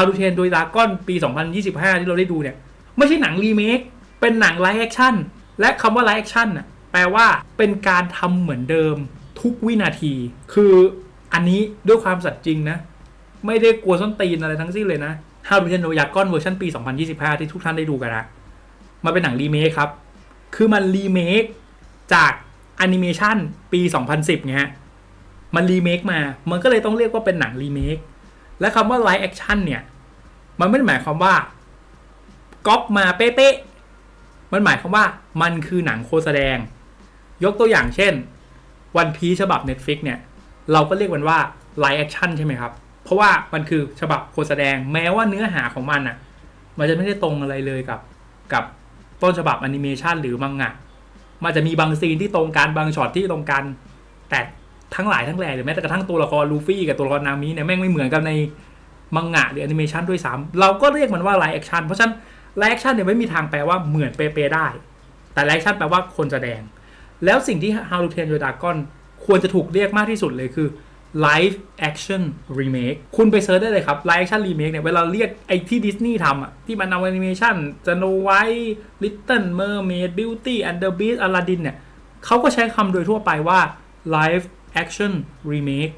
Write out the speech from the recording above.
How to Train โดย Dragon ปี 2025 ที่เราได้ดูเนี่ย ไม่ใช่หนังรีเมค เป็นหนังไลฟ์แอคชั่น และคำว่าไลฟ์แอคชั่นน่ะแปลว่าเป็นการทำเหมือนเดิมทุกวินาที คืออันนี้ด้วยความสัตย์จริงนะ ไม่ได้กลัวส้นตีนอะไรทั้งสิ้นเลยนะ How to Train โดย Dragon เวอร์ชันปี 2025 ที่ทุกท่านได้ดูกันนะมันเป็นหนังรีเมคครับ คือมันรีเมคจากแอนิเมชันปี 2010ไงฮะ มันรีเมคมา มันก็เลยต้องเรียกว่าเป็นหนังรีเมค และคำว่าไลฟ์แอคชั่นเนี่ย มันไม่ได้หมายความว่าก๊อปมาเป๊ะๆมันหมายความว่ามันคือหนังโฆแสดง ยกตัวอย่างเช่นวันพีฉบับ Netflix เนี่ย เราก็เรียกมันว่าไลฟ์แอคชั่นใช่ไหมครับ เพราะว่ามันคือฉบับโฆแสดงแม้ว่าเนื้อหาของมันอะ มันจะไม่ได้ตรงอะไรเลยกับ กับต้นฉบับแอนิเมชันหรือมังงะมันจะมีบางซีนที่ตรงกันบางช็อตที่ตรงกัน แต่ทั้งหลายทั้งแหล่หรือแม้แต่กระทั่งตัวละครลูฟี่กับตัวละครนามิเนี่ยแม่งไม่เหมือนกันใน มังงะหรือแอนิเมชันด้วยซ้ำเราก็เรียกมันว่าไลฟ์แอคชั่นเพราะฉะนั้นไลฟ์แอคชั่นเนี่ยไม่มีทางแปลว่าเหมือนเป๊ะๆได้ แต่ไลฟ์แอคชั่นแปลว่าคนแสดง แล้วสิ่งที่ How to Train Your Dragon ควรจะถูกเรียกมากที่สุดเลยคือ Live Action Remake คุณไปเซิร์ชได้เลยครับ Live Action Remake เนี่ย เวลาเรียกไอ้ที่ดิสนีย์ทำอะที่มันเอาแอนิเมชัน Snow White Little Mermaid Beauty and the Beast Aladdin เนี่ยเขาก็ใช้คำโดยทั่วไปว่า Live Action Remake